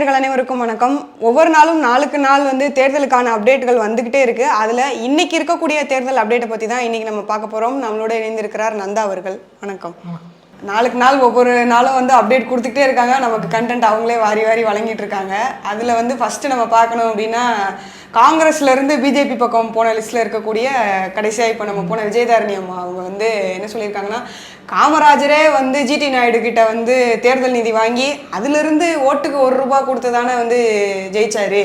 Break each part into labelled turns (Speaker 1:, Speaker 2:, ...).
Speaker 1: நேர்கள் அனைவருக்கும் வணக்கம். ஒவ்வொரு நாளும் நாளுக்கு நாள் வந்து தேர்தலுக்கான அப்டேட்டுகள் வந்துகிட்டே இருக்கு. அதுல இன்னைக்கு இருக்கக்கூடிய தேர்தல் அப்டேட்டை பத்தி தான் இன்னைக்கு நம்ம பார்க்க போறோம். நம்மளோட இணைந்திருக்கிறார் நந்தா அவர்கள். வணக்கம். நாளுக்கு நாள் ஒவ்வொரு நாளும் வந்து அப்டேட் கொடுத்துக்கிட்டே இருக்காங்க. நமக்கு கண்டென்ட் அவங்களே வாரி வாரி வழங்கிட்டு இருக்காங்க. அதுல வந்து ஃபர்ஸ்ட் நம்ம பார்க்கணும் அப்படின்னா காங்கிரஸ்ல இருந்து பிஜேபி பக்கம் போன லிஸ்ட்ல இருக்கக்கூடிய கடைசியா இப்போ நம்ம போன விஜயதாரணி அம்மா அவங்க வந்து என்ன சொல்லியிருக்காங்கன்னா காமராஜரே வந்து ஜிடி நாயுடு கிட்ட வந்து தேர்தல் நிதி வாங்கி அதிலிருந்து ஓட்டுக்கு ஒரு ரூபாய் கொடுத்து தானே வந்து ஜெயிச்சாரு.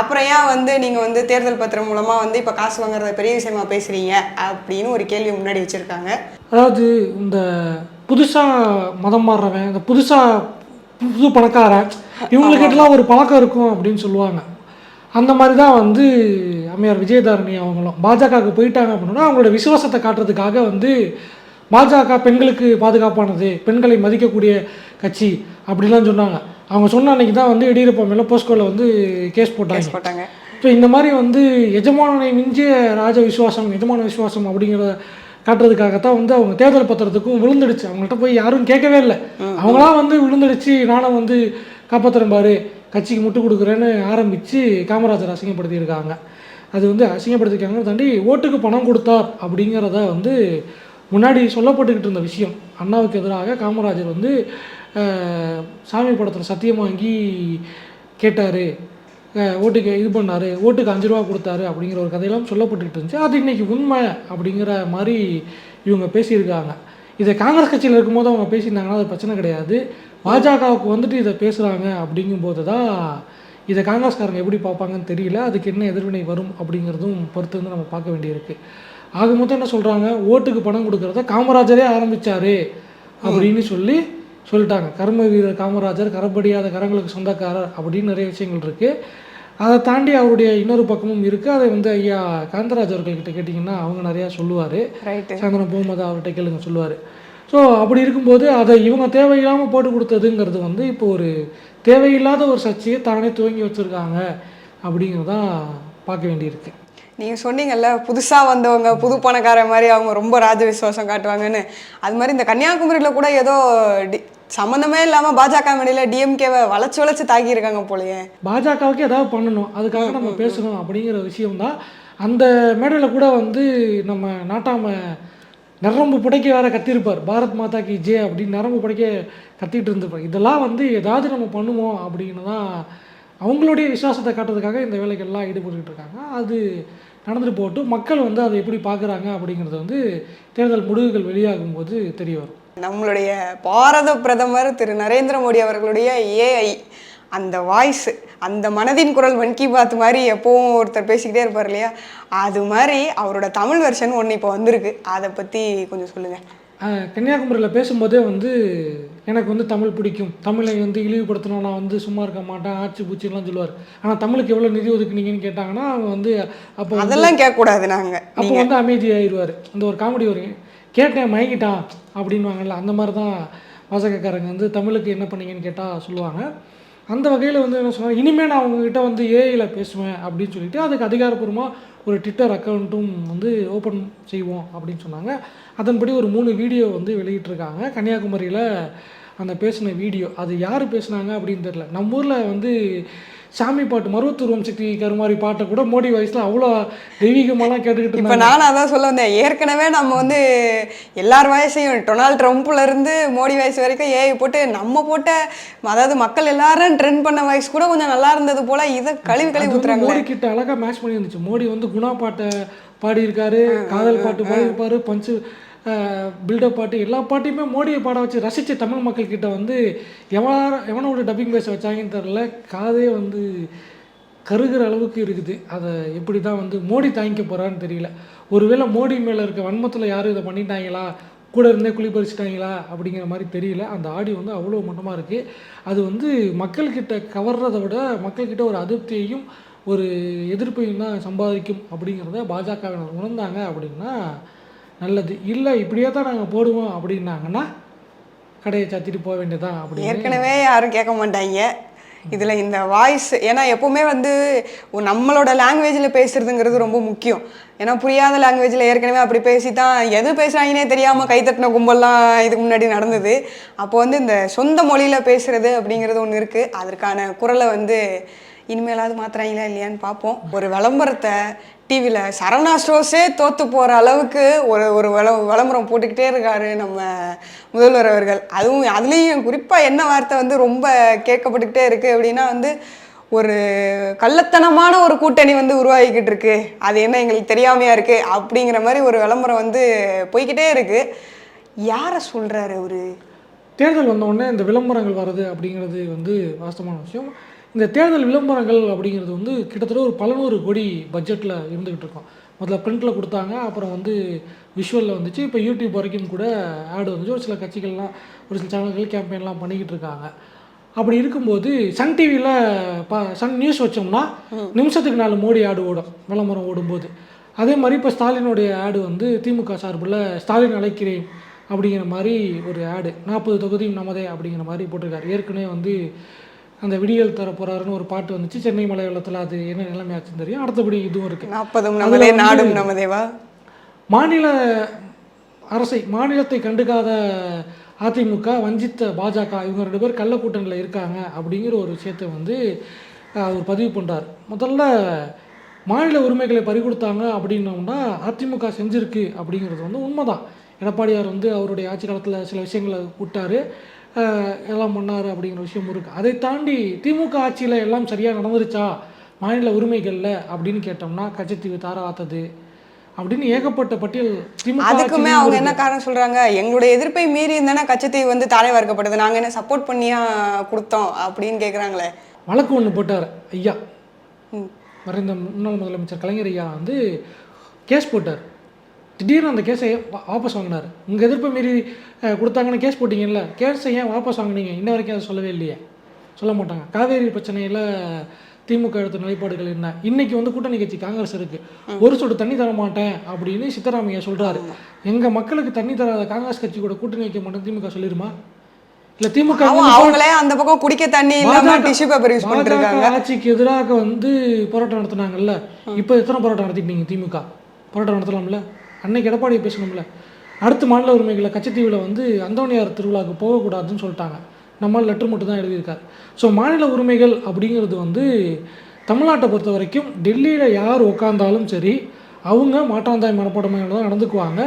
Speaker 1: அப்புறம் ஏன் வந்து நீங்க வந்து தேர்தல் பத்திரம் மூலமா வந்து இப்ப காசு வாங்குறத பெரிய விஷயமா பேசுறீங்க? அப்படின்னு ஒரு கேள்வி முன்னாடி வச்சிருக்காங்க.
Speaker 2: அதாவது இந்த புதுசாக மதம் மாறுறவன் இந்த புதுசாக புது பணக்காரன் இவங்களுக்கிட்டலாம் ஒரு பழக்கம் இருக்கும் அப்படின்னு சொல்லுவாங்க. அந்த மாதிரி தான் வந்து அம்மையார் விஜயதாரணி அவங்களும். பாஜகவுக்கு போயிட்டாங்க அப்படின்னா அவங்களோட விசுவாசத்தை காட்டுறதுக்காக வந்து பாஜக பெண்களுக்கு பாதுகாப்பானது பெண்களை மதிக்கக்கூடிய கட்சி அப்படிலாம் சொன்னாங்க. அவங்க சொன்ன அன்னைக்கு தான் வந்து எடியூரப்பா மேலே போஸ்கோவில் வந்து கேஸ் போட்டாங்க.
Speaker 1: போட்டாங்க.
Speaker 2: ஸோ இந்த மாதிரி வந்து எஜமானனை மிஞ்சிய ராஜ விசுவாசம் எஜமான விசுவாசம் அப்படிங்கிறத காட்டுறதுக்காகத்தான் வந்து அவங்க தேர்தல் பத்திரத்துக்கும் விழுந்துடுச்சு. அவங்கள்ட்ட போய் யாரும் கேட்கவே இல்லை. அவங்களா வந்து விழுந்துடுச்சு. நானும் வந்து காப்பாற்றுறேன் பாரு. கட்சிக்கு முட்டு கொடுக்குறேன்னு ஆரம்பித்து காமராஜர் அசிங்கப்படுத்தியிருக்காங்க. அது வந்து அசிங்கப்படுத்திருக்காங்க தாண்டி ஓட்டுக்கு பணம் கொடுத்தார் அப்படிங்கிறத வந்து முன்னாடி சொல்லப்பட்டுக்கிட்டு இருந்த விஷயம். அண்ணாவுக்கு எதிராக காமராஜர் வந்து சாமி படத்தில் சத்தியம் வாங்கி கேட்டார். ஓட்டுக்கு இது பண்ணார் ஓட்டுக்கு அஞ்சு ரூபா கொடுத்தாரு அப்படிங்கிற ஒரு கதையெல்லாம் சொல்லப்பட்டுக்கிட்டு இருந்துச்சு. அது இன்றைக்கி உண்மை அப்படிங்கிற மாதிரி இவங்க பேசியிருக்காங்க. இதை காங்கிரஸ் கட்சியில் இருக்கும்போது அவங்க பேசியிருந்தாங்கன்னா அது பிரச்சனை கிடையாது. பாஜகவுக்கு வந்துட்டு இதை பேசுகிறாங்க அப்படிங்கும்போது தான் இதை காங்கிரஸ்காரங்க எப்படி பார்ப்பாங்கன்னு தெரியல. அதுக்கு என்ன எதிர்வினை வரும் அப்படிங்கிறதும் பொறுத்து வந்து நம்ம பார்க்க வேண்டியிருக்கு. ஆக மொத்தம் என்ன சொல்கிறாங்க ஓட்டுக்கு பணம் கொடுக்கறத காமராஜரே ஆரம்பிச்சாரு அப்படின்னு சொல்லி சொல்லிட்டாங்க. கர்ம வீரர் காமராஜர் கரப்படியாத கரங்களுக்கு சொந்தக்காரர் அப்படின்னு நிறைய விஷயங்கள் இருக்குது அதை தாண்டி அவருடைய இன்னொரு பக்கமும் இருக்குது அதை வந்து ஐயா காந்தராஜ் அவர்கள்கிட்ட கேட்டிங்கன்னா அவங்க நிறையா சொல்லுவார். சாயந்தரம் போகும்போது அவர்கிட்ட கேளுங்க சொல்லுவார். ஸோ அப்படி இருக்கும்போது அதை இவங்க தேவையில்லாமல் போட்டு கொடுத்ததுங்கிறது வந்து இப்போ ஒரு தேவையில்லாத ஒரு சர்ச்சையை தானே துவங்கி வச்சுருக்காங்க அப்படிங்கிறதான் பார்க்க வேண்டியிருக்கு.
Speaker 1: நீங்க சொன்னீங்கல்ல புதுசா வந்தவங்க புது பணக்கார மாதிரி அவங்க ரொம்ப ராஜ விசுவாசம் காட்டுவாங்கன்னு. அது மாதிரி இந்த கன்னியாகுமரியில கூட ஏதோ டி சம்மந்தமே இல்லாம பாஜக மேடையில டிஎம்கேவை வளைச்சு வளைச்சு தாக்கி இருக்காங்க போலயே.
Speaker 2: பாஜகவுக்கு ஏதாவது பண்ணணும் அதுக்காக நம்ம பேசணும் அப்படிங்கிற விஷயம்தான். அந்த மேடையில் கூட வந்து நம்ம நாட்டாம நரம்பு புடைக்க வேற கத்திருப்பார். பாரத் மாதா கி ஜே அப்படின்னு நரம்பு புடைக்க கத்திட்டு இருந்திருப்பார். இதெல்லாம் வந்து ஏதாவது நம்ம பண்ணுவோம் அப்படின்னு தான் அவங்களுடைய விசுவாசத்தை காட்டுறதுக்காக இந்த வேலைகள்லாம் ஈடுபட்டுக்கிட்டு இருக்காங்க. அது நடந்துட்டு போட்டு மக்கள் வந்து அதை எப்படி பார்க்குறாங்க அப்படிங்கிறது வந்து தேர்தல் முடிவுகள் வெளியாகும் போது தெரிய வரும்.
Speaker 1: நம்மளுடைய பாரத பிரதமர் திரு நரேந்திர மோடி அவர்களுடைய ஏஐ அந்த வாய்ஸ் அந்த மனதின் குரல் மன் கி பாத் மாதிரி எப்பவும் ஒருத்தர் பேசிக்கிட்டே இருப்பார் இல்லையா? அது மாதிரி அவரோட தமிழ் வெர்ஷன் ஒன்று இப்போ வந்திருக்கு. அதை பற்றி கொஞ்சம் சொல்லுங்கள்
Speaker 2: கன்னியாகுமரியில் பேசும்போதே வந்து எனக்கு வந்து தமிழ் பிடிக்கும். தமிழை வந்து இழிவுபடுத்தணும். நான் வந்து சும்மா இருக்க மாட்டேன். ஆட்சி பூச்சிலாம் சொல்லுவார். ஆனால் தமிழுக்கு எவ்வளோ நிதி ஒதுக்குனீங்கன்னு கேட்டாங்கன்னா அவங்க வந்து அப்போ
Speaker 1: அதெல்லாம் கேட்கக்கூடாது நாங்கள்
Speaker 2: அப்போ வந்து அமைதியாயிருவார். இந்த ஒரு காமெடி வரும். கேட்டேன் மயங்கிட்டான் அப்படின்வாங்கல்ல அந்த மாதிரி தான் வாசகக்காரங்க வந்து தமிழுக்கு என்ன பண்ணீங்கன்னு கேட்டால் சொல்லுவாங்க. அந்த வகையில் வந்து என்ன சொன்னாங்க இனிமேல் நான் அவங்கக்கிட்ட வந்து ஏஐயில் பேசுவேன் அப்படின்னு சொல்லிட்டு அதுக்கு அதிகாரப்பூர்வமாக ஒரு ட்விட்டர் அக்கௌண்ட்டும் வந்து ஓப்பன் செய்வோம் அப்படின்னு சொன்னாங்க. அதன்படி ஒரு மூணு வீடியோ வந்து வெளியிட்டிருக்காங்க. கன்னியாகுமரியில் அந்த பேசின வீடியோ அது யார் பேசுனாங்க அப்படின்னு தெரியல. நம்ம ஊரில் வந்து சாமி பாட்டு மருவத்தூர்வம் சக்தி கருமாரி பாட்டை கூட மோடி வாய்ஸில் அவ்வளோ தெய்வீகமாலாம் கேட்டுக்கிட்டு
Speaker 1: இப்போ நானும் அதான் சொல்ல வந்தேன். ஏற்கனவே நம்ம வந்து எல்லார் வயசையும் டொனால்ட் ட்ரம்ப்ல இருந்து மோடி வயசு வரைக்கும் ஏஐ போட்டு நம்ம போட்ட அதாவது மக்கள் எல்லாரும் ட்ரெண்ட் பண்ண வயசு கூட கொஞ்சம் நல்லா இருந்தது போல இதை கழுவி கழுவி ஊத்துறாங்களே.
Speaker 2: மோடி கிட்ட அழகா மேட்ச் பண்ணி இருந்துச்சு மோடி வந்து குணா பாட்டை பாடியிருக்காரு காதல் பாட்டு பாடியிருப்பாரு பஞ்சு பில்டப் பாட்டு எல்லா பாட்டையுமே மோடியை பாட வச்சு ரசித்து தமிழ் மக்கள் கிட்ட வந்து எவனா எவனோட டப்பிங் பேச வச்சாங்கன்னு தெரில காதே வந்து கருகிற அளவுக்கு இருக்குது. அதை எப்படி தான் வந்து மோடி தாங்கிக்க போகிறான்னு தெரியல. ஒருவேளை மோடி மேலே இருக்க வன்மத்தில் யாரும் இதை பண்ணிட்டாங்களா? கூட இருந்தே குளிப்பறிச்சிட்டாங்களா அப்படிங்கிற மாதிரி தெரியல. அந்த ஆடியோ வந்து அவ்வளோ மட்டமாக இருக்குது அது வந்து மக்கள்கிட்ட கவர்றதை விட மக்கள்கிட்ட ஒரு அதிருப்தியையும் ஒரு எதிர்ப்பையும் தான் சம்பாதிக்கும் அப்படிங்கிறத பாஜகவினர் உணர்ந்தாங்க அப்படின்னா நல்லது. இல்லை இப்படியே தான் நாங்கள் போடுவோம் அப்படின்னாங்கன்னா கடையை சாத்திட்டு போக வேண்டியதான் அப்படி
Speaker 1: ஏற்கனவே யாரும் கேட்க மாட்டாங்க. இதில் இந்த வாய்ஸ் ஏன்னா எப்போவுமே வந்து நம்மளோட லாங்குவேஜில் பேசுகிறதுங்கிறது ரொம்ப முக்கியம். ஏன்னா புரியாத லாங்குவேஜில் ஏற்கனவே அப்படி பேசி தான் எது பேசுகிறாங்கன்னே தெரியாமல் கைத்தட்டின கும்பல்லாம் இதுக்கு முன்னாடி நடந்தது. அப்போ வந்து இந்த சொந்த மொழியில் பேசுகிறது அப்படிங்கிறது ஒன்று இருக்குது அதற்கான குரலை வந்து இனிமேலாவது மாத்துறாங்களா இல்லையான்னு பார்ப்போம். ஒரு விளம்பரத்தை டிவியில் சரவணா ஸ்டோர்ஸே தோற்று போகிற அளவுக்கு ஒரு ஒரு விள விளம்பரம் போட்டுக்கிட்டே இருக்காரு நம்ம முதல்வர் அவர்கள். அதுவும் அதுலேயும் குறிப்பாக என்ன வார்த்தை வந்து ரொம்ப கேட்கப்பட்டுக்கிட்டே இருக்குது அப்படின்னா வந்து ஒரு கள்ளத்தனமான ஒரு கூட்டணி வந்து உருவாகிக்கிட்டு இருக்கு. அது என்ன எங்களுக்கு தெரியாமையா இருக்கு அப்படிங்கிற மாதிரி ஒரு விளம்பரம் வந்து போய்கிட்டே இருக்கு. யாரை சொல்றாரு அவரு?
Speaker 2: தேர்தல் வந்த உடனே இந்த விளம்பரங்கள் வர்றது அப்படிங்கிறது வந்து வாஸ்தவமான விஷயம். இந்த தேர்தல் விளம்பரங்கள் அப்படிங்கிறது வந்து கிட்டத்தட்ட ஒரு பல நூறு கோடி பட்ஜெட்டில் இருந்துகிட்டு இருக்கோம். முதல்ல பிரிண்டில் கொடுத்தாங்க அப்புறம் வந்து விஷுவலில் வந்துச்சு. இப்போ யூடியூப் வரைக்கும் கூட ஆடு வந்துச்சு. ஒரு சில கட்சிகள்லாம் ஒரு சில சேனல்கள் கேம்பெயின்லாம் பண்ணிக்கிட்டு இருக்காங்க. அப்படி இருக்கும்போது சன் டிவியில் பா சன் நியூஸ் வச்சோம்னா நிமிஷத்துக்கு நாலு மோடி ஆடு ஓடும் விளம்பரம் ஓடும்போது. அதே மாதிரி இப்போ ஸ்டாலினுடைய ஆடு வந்து திமுக சார்பில் ஸ்டாலின் அழைக்கிறேன் அப்படிங்கிற மாதிரி ஒரு ஆடு நாற்பது தொகுதியும் நமதே அப்படிங்கிற மாதிரி போட்டிருக்காரு. ஏற்கனவே வந்து அந்த விடியல் தர போறாருன்னு ஒரு பாட்டு வந்துச்சு. சென்னை மலையாளத்தில் அது என்ன நிலைமையாச்சுன்னு தெரியும். அடுத்தபடி இதுவும் இருக்குது
Speaker 1: நாற்பதும் நமதே நாடும் நமதேவா
Speaker 2: மாநில அரசை மாநிலத்தை கண்டுக்காத அதிமுக வஞ்சித்த பாஜக இவங்க ரெண்டு பேர் கள்ள கூட்டணியில் இருக்காங்க அப்படிங்கிற ஒரு விஷயத்தை வந்து அவர் பதிவு பண்ணுறார் முதல்ல மாநில உரிமைகளை பறிகொடுத்தாங்க அப்படின்னோம்னா அதிமுக செஞ்சிருக்கு அப்படிங்கிறது வந்து உண்மைதான். எடப்பாடியார் வந்து அவருடைய ஆட்சி காலத்தில் சில விஷயங்களை விட்டாரு. எல்லாம் பண்ணார் அப்படிங்கிற விஷயம் இருக்குது அதை தாண்டி திமுக ஆட்சியில் எல்லாம் சரியாக நடந்துருச்சா? மாநில உரிமைகளில் அப்படின்னு கேட்டோம்னா கச்சத்தீவு தாராத்தது அப்படின்னு ஏகப்பட்ட பட்டியல்
Speaker 1: அதுக்குமே அவங்க. என்ன காரணம் சொல்றாங்க? எங்களுடைய எதிர்ப்பை மீறி இருந்தானே கச்சத்தீவு வந்து தானே வறுக்கப்பட்டது நாங்க என்ன சப்போர்ட் பண்ணியா கொடுத்தோம் அப்படின்னு கேக்குறாங்களே.
Speaker 2: வழக்கு ஒன்று போட்டார் ஐயா. மறைந்த முன்னாள் முதலமைச்சர் கலைஞர் ஐயா வந்து கேஸ் போட்டார். திடீர்னு அந்த கேஸை வாபஸ் வாங்கினார். உங்கள் எதிர்ப்பை மீறி கொடுத்தாங்கன்னு கேஸ் போட்டிங்கல்ல கேஸை ஏன் வாபஸ் வாங்குனீங்க? இன்ன வரைக்கும் அதை சொல்லவே இல்லையே. சொல்ல மாட்டாங்க. காவேரி பிரச்சனையில் திமுக எடுத்த நிலைப்பாடுகள் என்ன? இன்னைக்கு வந்து கூட்டணி கட்சி காங்கிரஸ் இருக்கு. ஒரு சொட்டு தண்ணி தர மாட்டேன் அப்படின்னு சித்தராமையா சொல்றாரு. எங்க மக்களுக்கு தண்ணி தராத காங்கிரஸ் கட்சி கூட கூட்டணி வைக்க மாட்டேன் திமுக சொல்லிருமா? இல்ல திமுக
Speaker 1: அவங்களே அந்த பக்கம் குடிக்க தண்ணி இல்லாம டிஷ்யூ பேப்பர் யூஸ்
Speaker 2: பாஜக ஆட்சிக்கு எதிராக வந்து போராட்டம் நடத்துனாங்கல்ல? இப்போ எத்தனை போராட்டம் நடத்திட்டீங்க திமுக? போராட்டம் நடத்தலாம்ல? அன்னைக்கு எடப்பாடி பேசணும்ல. அடுத்த மாநில உரிமைகளை கச்சத்தீவில் வந்து அந்தோனியார் திருவிழாவுக்கு போகக்கூடாதுன்னு சொல்லிட்டாங்க. நம்மால் லெட்டர் மட்டும் தான் எழுதியிருக்காரு. ஸோ மாநில உரிமைகள் அப்படிங்கிறது வந்து தமிழ்நாட்டை பொறுத்த வரைக்கும் டெல்லியில் யார் உட்காந்தாலும் சரி அவங்க மாற்றாந்தாய் மனப்பாடமையோட தான் நடந்துக்குவாங்க.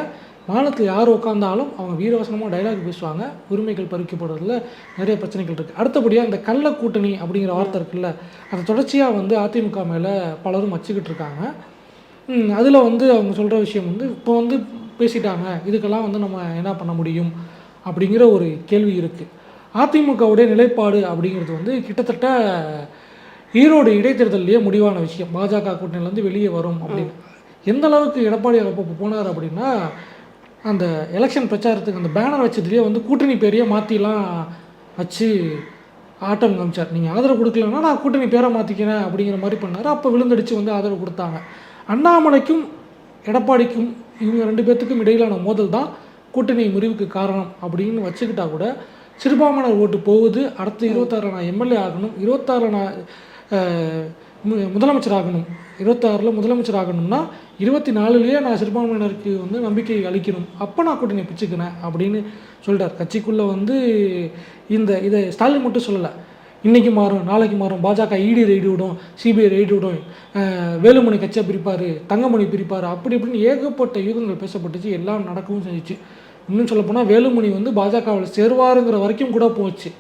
Speaker 2: மாநிலத்தில் யார் உட்காந்தாலும் அவங்க வீரவசனமாக டைலாக் பேசுவாங்க. உரிமைகள் பறிக்கப்படுறதுல நிறைய பிரச்சனைகள் இருக்குது அடுத்தபடியாக இந்த கள்ள கூட்டணி அப்படிங்கிற வார்த்தை இருக்குல்ல அதை தொடர்ச்சியாக வந்து அதிமுக மேலே பலரும் வச்சுக்கிட்டு இருக்காங்க. அதில் வந்து அவங்க சொல்கிற விஷயம் வந்து இப்போ வந்து பேசிட்டாங்க இதுக்கெல்லாம் வந்து நம்ம என்ன பண்ண முடியும் அப்படிங்கிற ஒரு கேள்வி இருக்குது அதிமுகவுடைய நிலைப்பாடு அப்படிங்கிறது வந்து கிட்டத்தட்ட ஈரோடு இடைத்தேர்தலையே முடிவான விஷயம். பாஜக கூட்டணியிலேருந்து வெளியே வரும் அப்படின்னு. எந்த அளவுக்கு எடப்பாடி அப்போ போனார் அப்படின்னா அந்த எலெக்ஷன் பிரச்சாரத்துக்கு அந்த பேனர் வச்சதுலேயே வந்து கூட்டணி பேரையே மாற்றிலாம் வச்சு ஆட்டம் காமிச்சார். நீங்கள் ஆதரவு கொடுக்கலன்னா நான் கூட்டணி பேரை மாற்றிக்கிறேன் அப்படிங்கிற மாதிரி பண்ணார். அப்போ விழுந்தடிச்சு வந்து ஆதரவு கொடுத்தாங்க. அண்ணாமலைக்கும் எடப்பாடிக்கும் இவங்க ரெண்டு பேர்த்துக்கும் இடையிலான மோதல் தான் கூட்டணி முறிவுக்கு காரணம் அப்படின்னு வச்சுக்கிட்டா கூட சிறுபான்மையினர் ஓட்டு போகுது. அடுத்து இருபத்தாறு நான் எம்எல்ஏ ஆகணும் இருபத்தாறு நான் மு- முதலமைச்சர் ஆகணும். இருபத்தாறில் முதலமைச்சர் ஆகணும்னா இருபத்தி நாலுலேயே நான் சிறுபான்மையினருக்கு வந்து நம்பிக்கை அளிக்கணும். அப்போ நான் கூட்டணி பிச்சுக்கினேன் அப்படின்னு சொல்லிட்டார். கட்சிக்குள்ளே வந்து இந்த இதை ஸ்டாலின் மட்டும் சொல்லலை. இன்றைக்கி மாறும் நாளைக்கு மாறும். பாஜக இடி ரெய்டு விடும் சிபிஐ ரெய்டு விடும். வேலுமணி கச்சா பிரிப்பார் தங்கமணி பிரிப்பார் அப்படி இப்படின்னு ஏகப்பட்ட யூகங்கள் பேசப்பட்டுச்சு எல்லாம் நடக்கவும் செஞ்சுச்சு. இன்னும் சொல்லப்போனால் வேலுமணி வந்து பாஜகவில் சேருவாருங்கிற வரைக்கும் கூட போச்சு.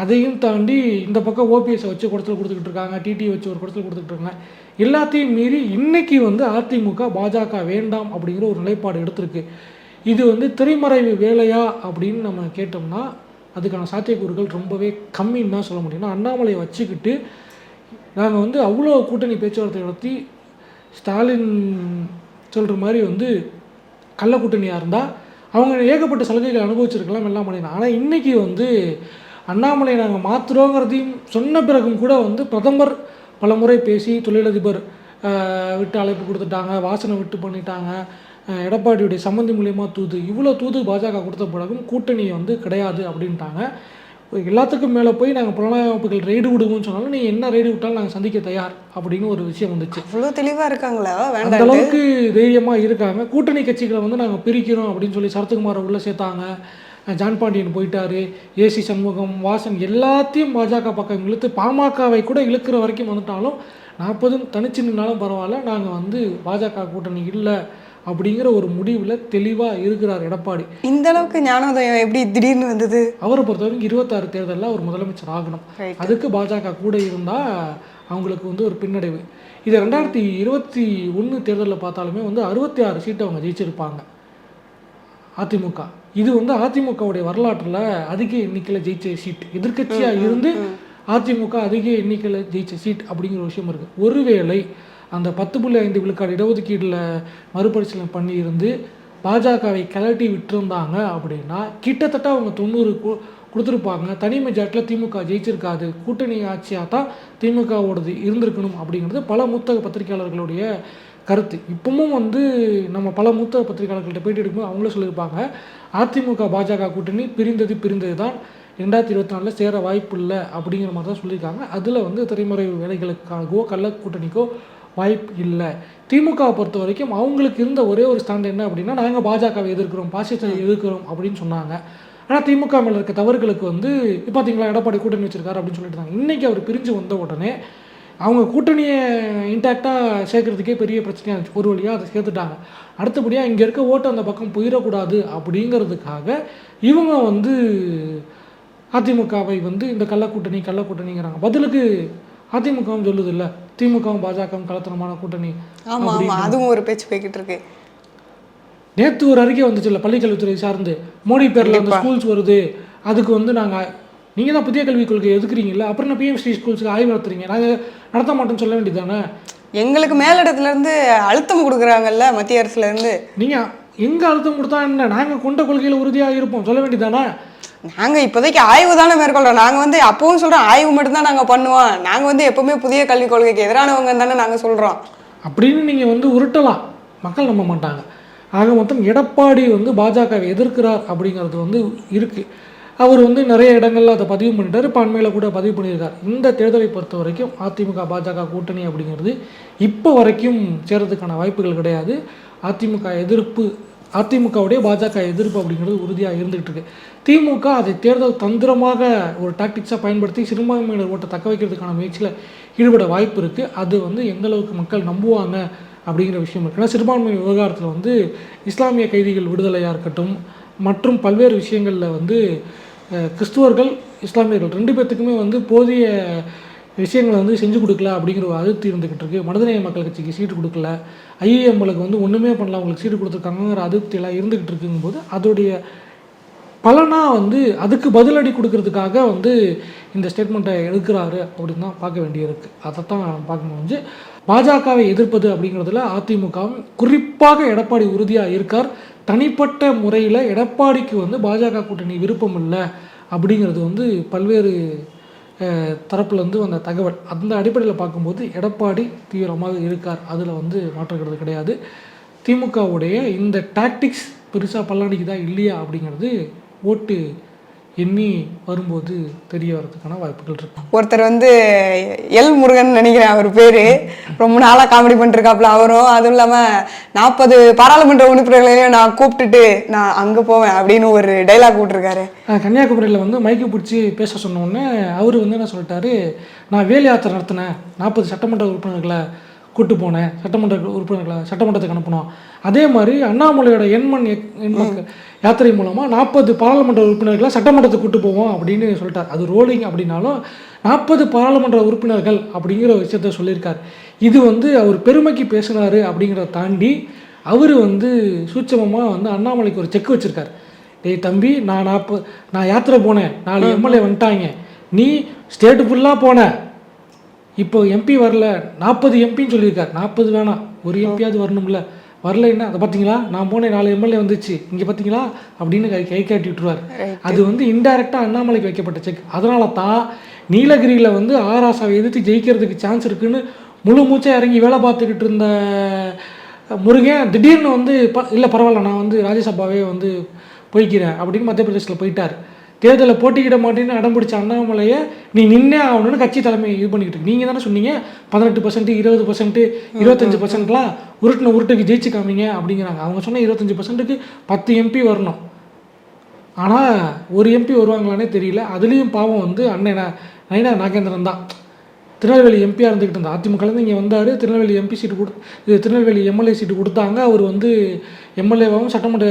Speaker 2: அதையும் தாண்டி இந்த பக்கம் ஓபிஎஸ் வச்சு குடத்தில் கொடுத்துக்கிட்டு இருக்காங்க டிடி வச்சு ஒரு குடத்தில் கொடுத்துக்கிட்டு இருக்காங்க. எல்லாத்தையும் மீறி இன்னைக்கு வந்து அதிமுக பாஜக வேண்டாம் அப்படிங்கிற ஒரு நிலைப்பாடு எடுத்திருக்கு. இது வந்து திரைமறைவு வேலையா அப்படின்னு நம்ம கேட்டோம்னா அதுக்கான சாத்தியக்கூறுகள் ரொம்பவே கம்மின்னு தான் சொல்ல முடியும். அண்ணாமலையை வச்சுக்கிட்டு நாங்கள் வந்து அவ்வளோ கூட்டணி பேச்சுவார்த்தை நடத்தி ஸ்டாலின் சொல்கிற மாதிரி வந்து கள்ள கூட்டணியாக இருந்தால் அவங்க ஏகப்பட்ட சலுகைகள் அனுபவிச்சிருக்கலாம் எல்லாம் பண்ணிடலாம் ஆனால் இன்றைக்கி வந்து அண்ணாமலை நாங்கள் மாற்றுறோங்கிறதையும் சொன்ன பிறகும் கூட வந்து பிரதமர் பலமுறை பேசி தொழிலதிபர் விட்டு அழைப்பு கொடுத்துட்டாங்க வாசனை விட்டு பண்ணிட்டாங்க. எடப்பாடியுடைய சம்மந்தி மூலியமாக தூது இவ்வளோ தூது பாஜக கொடுத்த பிறகும் கூட்டணி வந்து கிடையாது அப்படின்ட்டாங்க. எல்லாத்துக்கும் மேலே போய் நாங்கள் புலனாய்வு அமைப்புகள் ரெய்டு விடுவோம்னு சொன்னாலும் நீ என்ன ரெய்டு விட்டாலும் நாங்கள் சந்திக்க தயார் அப்படின்னு ஒரு விஷயம் வந்துச்சு.
Speaker 1: அவ்வளோ தெளிவா இருக்காங்களா?
Speaker 2: அந்த அளவுக்கு தைரியமாக இருக்காங்க. கூட்டணி கட்சிகளை வந்து நாங்கள் பிரிக்கிறோம் அப்படின்னு சொல்லி சரத்குமாரை உள்ளே சேர்த்தாங்க. ஜான் பாண்டியன் போயிட்டாரு. ஏசி சண்முகம் வாசன் எல்லாத்தையும் பாஜக பக்கம் இழுத்து பாமகவை கூட இழுக்கிற வரைக்கும் வந்துட்டாலும் நாற்பதும் தனிச்சு நின்னாலும் பரவாயில்ல. நாங்கள் வந்து பாஜக கூட்டணி இல்லை. அப்படிங்கிற ஒரு முடிவில் தெளிவாக இருக்கிறார் எடப்பாடி.
Speaker 1: இந்த அளவுக்கு ஞானோதயம் எப்படி திடீர்னு வந்தது?
Speaker 2: அவரை பொறுத்தவரைக்கும் இருபத்தாறு தேர்தலில் அவர் முதலமைச்சர் ஆகணும். அதுக்கு பாஜக கூட இருந்தால் அவங்களுக்கு வந்து ஒரு பின்னடைவு. இது ரெண்டாயிரத்தி இருபத்தி ஒன்று தேர்தலில் பார்த்தாலுமே வந்து அறுபத்தி ஆறு சீட்டு அவங்க ஜெயிச்சிருப்பாங்க. அதிமுக. இது வந்து அதிமுகவுடைய வரலாற்றில் அதிக எண்ணிக்கையில் ஜெயிச்ச சீட். எதிர்க்கட்சியாக இருந்து அதிமுக அதிக எண்ணிக்கையில் ஜெயிச்ச சீட் அப்படிங்கிற ஒரு விஷயம் இருக்குது ஒருவேளை அந்த பத்து புள்ளி ஐந்து விழுக்காடு இடஒதுக்கீட்டில் மறுபரிசீலனை பண்ணியிருந்து பாஜகவை கிளட்டி விட்டுருந்தாங்க அப்படின்னா கிட்டத்தட்ட அவங்க தொண்ணூறு கு- கொடுத்துருப்பாங்க. தனி மெஜாரிட்டியில் திமுக ஜெயிச்சிருக்காது. கூட்டணி ஆட்சியாக தான் திமுகவோடது இருந்திருக்கணும் அப்படிங்கிறது பல மூத்த பத்திரிகையாளர்களுடைய கருத்து. இப்பவும் வந்து நம்ம பல மூத்த பத்திரிகையாளர்கள்ட்ட பேட்டி எடுக்கும்போது அவங்களும் சொல்லியிருப்பாங்க. அதிமுக பாஜக கூட்டணி பிரிந்தது பிரிந்தது தான் ரெண்டாயிரத்தி இருபத்தி நாலில் சேர வாய்ப்பு இல்லை அப்படிங்கிற மாதிரி தான் சொல்லியிருக்காங்க. அதில் வந்து திரைமுறை வேலைகளுக்காகவோ கள்ள கூட்டணிக்கோ வாய்ப்பு இல்லை. திமுகவை பொறுத்த வரைக்கும் அவங்களுக்கு இருந்த ஒரே ஒரு ஸ்டாண்ட் என்ன அப்படின்னா நாங்கள் பாஜகவை எதிர்க்கிறோம் பாசிஸ்டை எதிர்க்கிறோம் அப்படின்னு சொன்னாங்க. ஆனால் திமுக மேலே இருக்க தவறுகளுக்கு வந்து இப்போ பார்த்தீங்களா எடப்பாடி கூட்டணி வச்சிருக்காரு அப்படின்னு சொல்லிட்டு இருந்தாங்க. இன்றைக்கி அவர் பிரிஞ்சு வந்த உடனே அவங்க கூட்டணியை இன்டாக்டாக சேர்க்கறதுக்கே பெரிய பிரச்சனையாக இருந்துச்சு. ஒரு வழியாக அதை சேர்த்துட்டாங்க. அடுத்தபடியாக இங்கே இருக்க ஓட்டு அந்த பக்கம் போயிடக்கூடாது அப்படிங்கிறதுக்காக இவங்க வந்து அதிமுகவை வந்து இந்த கள்ளக்கூட்டணி கள்ளக்கூட்டணிங்கிறாங்க. பதிலுக்கு அதிமுகவும் சொல்லுது இல்லை திமுகவும் பாஜகவும் கலத்தனமான கூட்டணி
Speaker 1: ஆமா ஆமா அதுவும் ஒரு பேச்சு போய்கிட்டு இருக்கு.
Speaker 2: நேற்று ஒரு அறிக்கை வந்துச்சு இல்லை பள்ளிக்கல்வித்துறை சார்ந்து. மோடி பேரில் அந்த ஸ்கூல்ஸ் வருது. அதுக்கு வந்து நாங்கள் நீங்கள் தான் புதிய கல்விக் கொள்கை எதுக்குறீங்கல்ல? அப்புறம் என்ன பிஎம்சி ஸ்கூல்ஸுக்கு ஆய்வு நடத்துறீங்க. நாங்கள் நடத்த மாட்டோம்னு சொல்ல வேண்டியதானே
Speaker 1: எங்களுக்கு மேலிடத்துல இருந்து அழுத்தம் கொடுக்குறாங்கல்ல மத்திய அரசுல இருந்து.
Speaker 2: நீங்கள் எங்கே அழுத்தம் கொடுத்தா என்ன? நாங்கள் கொண்ட கொள்கையில் உறுதியாக இருப்போம். சொல்ல வேண்டியதானே
Speaker 1: நாங்கள் இப்போதைக்கு ஆய்வு தானே மேற்கொள்கிறோம் நாங்கள் வந்து அப்பவும் சொல்கிறோம் ஆய்வு மட்டும்தான் நாங்கள் பண்ணுவோம். நாங்கள் வந்து எப்பவுமே புதிய கல்விக் கொள்கைக்கு எதிரானவங்க தானே நாங்கள் சொல்கிறோம்
Speaker 2: அப்படின்னு நீங்கள் வந்து உருட்டலாம். மக்கள் நம்ப மாட்டாங்க. ஆக மொத்தம் எடப்பாடி வந்து பாஜகவை எதிர்க்கிறார் அப்படிங்கிறது வந்து இருக்குது அவர் வந்து நிறைய இடங்களில் அதை பதிவு பண்ணிட்டார். இப்போ கூட பதிவு பண்ணியிருக்கார். இந்த தேர்தலை பொறுத்த வரைக்கும் அதிமுக பாஜக கூட்டணி அப்படிங்கிறது இப்போ வரைக்கும் சேர்கிறதுக்கான வாய்ப்புகள் கிடையாது. அதிமுக எதிர்ப்பு அதிமுகவுடைய பாஜக எதிர்ப்பு அப்படிங்கிறது உறுதியாக இருந்துகிட்டு இருக்கு. திமுக அதை தேர்தல் தந்திரமாக ஒரு டாக்டிக்ஸாக பயன்படுத்தி சிறுபான்மையினர் ஓட்டை தக்க வைக்கிறதுக்கான முயற்சியில் ஈடுபட வாய்ப்பு இருக்குது அது வந்து எந்த அளவுக்கு மக்கள் நம்புவாங்க அப்படிங்கிற விஷயம் இருக்குது ஏன்னா சிறுபான்மை விவகாரத்தில் வந்து இஸ்லாமிய கைதிகள் விடுதலையாக இருக்கட்டும் மற்றும் பல்வேறு விஷயங்களில் வந்து கிறிஸ்துவர்கள் இஸ்லாமியர்கள் ரெண்டு பேர்த்துக்குமே வந்து போதிய விஷயங்களை வந்து செஞ்சு கொடுக்கல அப்படிங்கிற ஒரு அதிருப்தி இருந்துக்கிட்டு இருக்கு. மனிதநேய மக்கள் கட்சிக்கு சீட்டு கொடுக்கல. ஐஏஎம்களுக்கு வந்து ஒன்றுமே பண்ணல. அவங்களுக்கு சீட்டு கொடுத்துருக்காங்கிற அதிருப்தியெல்லாம் இருந்துக்கிட்டு இருக்குங்கும்போது அதோடைய பலனாக வந்து அதுக்கு பதிலடி கொடுக்கறதுக்காக வந்து இந்த ஸ்டேட்மெண்ட்டை எடுக்கிறாரு அப்படின்னு தான் பார்க்க வேண்டியிருக்கு. அதைத்தான் பார்க்கணும் வந்து பாஜகவை எதிர்ப்பது அப்படிங்கிறதுல அதிமுகவும் குறிப்பாக எடப்பாடி உறுதியாக இருக்கார். தனிப்பட்ட முறையில் எடப்பாடிக்கு வந்து பாஜக கூட்டணி விருப்பம் இல்லை அப்படிங்கிறது வந்து பல்வேறு தரப்புலேருந்து வந்த தகவல். அந்த அடிப்படையில் பார்க்கும்போது எடப்பாடி தீவிரமாக இருக்கார். அதில் வந்து மாற்றுக்கிறது கிடையாது. திமுகவுடைய இந்த டாக்டிக்ஸ் பெருசாக பல்லாடிக்குதா இல்லையா அப்படிங்கிறது ஓட்டு எண்ணி வரும்போது தெரிய வரதுக்கான வாய்ப்புகள் இருக்கு.
Speaker 1: ஒருத்தர் வந்து எல் முருகன் நினைக்கிறேன் அவர் பேரு. ரொம்ப நாளா காமெடி பண்ணிருக்காப்புல அவரும். அதுவும் இல்லாம நாற்பது பாராளுமன்ற உறுப்பினர்களையும் நான் கூப்பிட்டுட்டு நான் அங்க போவேன் அப்படின்னு ஒரு டைலாக் விட்டுருக்காரு
Speaker 2: கன்னியாகுமரியில் வந்து மைக்கு பிடிச்சி பேச சொன்ன உடனே அவர் வந்து என்ன சொல்லிட்டாரு? நான் வேலை யாத்திரை நடத்தினேன். நாற்பது சட்டமன்ற உறுப்பினர்களை கூட்டு போனேன். சட்டமன்ற உறுப்பினர்களை சட்டமன்றத்துக்கு அனுப்பினோம். அதே மாதிரி அண்ணாமலையோட எண்மண் எண்மண் யாத்திரை மூலமாக நாற்பது பாராளுமன்ற உறுப்பினர்களை சட்டமன்றத்துக்கு கூட்டு போவோம் அப்படின்னு சொல்லிட்டார். அது ரோலிங் அப்படின்னாலும் நாற்பது பாராளுமன்ற உறுப்பினர்கள் அப்படிங்கிற ஒரு விஷயத்த சொல்லியிருக்கார். இது வந்து அவர் பெருமைக்கு பேசுனாரு அப்படிங்கிறத தாண்டி அவர் வந்து சூட்சமமாக வந்து அண்ணாமலைக்கு ஒரு செக் வச்சிருக்காரு. டேய் தம்பி நான் நாற்பது நான் யாத்திரை போனேன். நாலு எம்எல்ஏ வந்துட்டாங்க. நீ ஸ்டேட்டு ஃபுல்லாக போன. இப்போ எம்பி வரல. நாற்பது எம்பின்னு சொல்லியிருக்காரு. நாற்பது வேணாம். ஒரு எம்பியாவது வரணும்ல. வரலைன்னா அதை பார்த்தீங்களா நான் போனேன் நாலு எம்எல்ஏ வந்துச்சு. இங்கே பார்த்தீங்களா அப்படின்னு கை கை காட்டி விட்டுருவார். அது வந்து இன்டைரக்டாக அண்ணாமலைக்கு வைக்கப்பட்ட செக் அதனால தான் நீலகிரியில் வந்து ஆராசாவை எதிர்த்து ஜெயிக்கிறதுக்கு சான்ஸ் இருக்குன்னு முழு மூச்சா இறங்கி வேலை பார்த்துக்கிட்டு இருந்த முருகன் திடீர்னு வந்து ப இல்லை பரவாயில்ல நான் வந்து ராஜ்யசபாவே வந்து போய்க்கிறேன் அப்படின்னு மத்திய பிரதேசத்தில் போயிட்டார். தேர்தலை போட்டிக்கிட மாட்டேன்னு அடம் பிடிச்ச அண்ணாமலையை நீ நின்னே ஆகணும்னு கட்சி தலைமை இது பண்ணிக்கிட்டு இருக்கு. நீங்கள் தானே சொன்னீங்க பதினெட்டு பர்சன்ட் இருபது பர்சன்ட் இருபத்தஞ்சு பர்சன்ட்லாம் உருட்டின உருட்டுக்கு ஜெயிச்சு காமிங்க அப்படிங்கிறாங்க. அவங்க சொன்ன இருபத்தஞ்சு பர்சன்ட்டுக்கு பத்து எம்பி வரணும். ஆனால் ஒரு எம்பி வருவாங்களானே தெரியல. அதுலேயும் பாவம் வந்து அண்ணன் ந- நயினா நாகேந்திரன் தான். திருநெல்வேலி எம்பியாக இருந்துக்கிட்டு இருந்தார். அதிமுகலேருந்து இங்கே வந்தார். திருநெல்வேலி எம்பி சீட்டு கொடு இது திருநெல்வேலி எம்எல்ஏ சீட்டு கொடுத்தாங்க. அவர் வந்து எம்எல்ஏவாகவும் சட்டமன்ற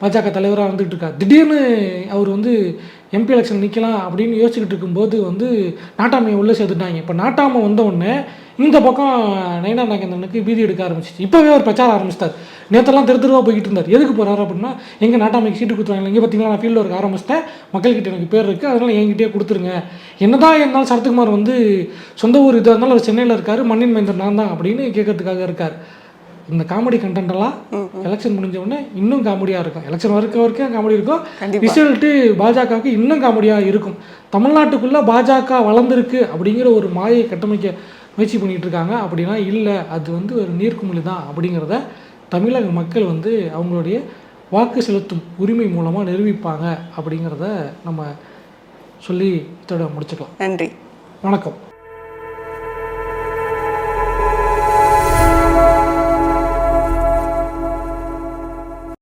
Speaker 2: பாஜக தலைவராக இருந்துகிட்டு இருக்கார். திடீர்னு அவர் வந்து எம்பி எலெக்ஷன் நிற்கலாம் அப்படின்னு யோசிச்சுக்கிட்டு இருக்கும்போது வந்து நாட்டாமையை உள்ளே சேர்த்துட்டாங்க. இப்போ நாட்டாமை வந்தவுடனே இந்த பக்கம் நயனா நாகேந்திரனுக்கு பீதி எடுக்க ஆரம்பிச்சிச்சு. இப்போவே அவர் பிரச்சாரம் ஆரம்பிச்சிட்டார். நேற்றெல்லாம் தெரு தெருவாக போய்கிட்டு இருந்தார். எதுக்கு போகிறாரு அப்படின்னா எங்கள் நாட்டாமைக்கு சீட்டு கொடுத்துருவாங்க இங்கே பார்த்தீங்களா நான் ஃபீல்டில் இருக்க ஆரம்பிச்சிட்டேன். மக்கள்கிட்ட எனக்கு பேர் இருக்குது அதனால் என்கிட்டயே கொடுத்துருங்க. என்னதான் இருந்தாலும் சரத்குமார் வந்து சொந்த ஊர் இதாக இருந்தாலும் அவர் சென்னையில் இருக்கார். மண்ணின் மைந்தர் நான் தான் அப்படின்னு கேட்கறதுக்காக இருக்கார். இந்த காமெடி கண்டென்ட்லாம் எலெக்ஷன் முடிஞ்ச உடனே இன்னும் காமெடியாக இருக்கும். எலெக்ஷன் வரைக்கும் வரைக்கும் காமெடி இருக்கும். ரிசல்ட்டு பாஜகவுக்கு இன்னும் காமெடியாக இருக்கும். தமிழ்நாட்டுக்குள்ளே பாஜக வளர்ந்துருக்கு அப்படிங்கிற ஒரு மாயை கட்டமைக்க முயற்சி பண்ணிட்டு இருக்காங்க அப்படின்னா இல்லை அது வந்து ஒரு நீர்க்குமிழி தான் அப்படிங்கிறத தமிழக மக்கள் வந்து அவங்களுடைய வாக்கு செலுத்தும் உரிமை மூலமாக நிரூபிப்பாங்க அப்படிங்கிறத நம்ம சொல்லி இதோட முடிச்சுக்கலாம்.
Speaker 1: நன்றி.
Speaker 2: வணக்கம்.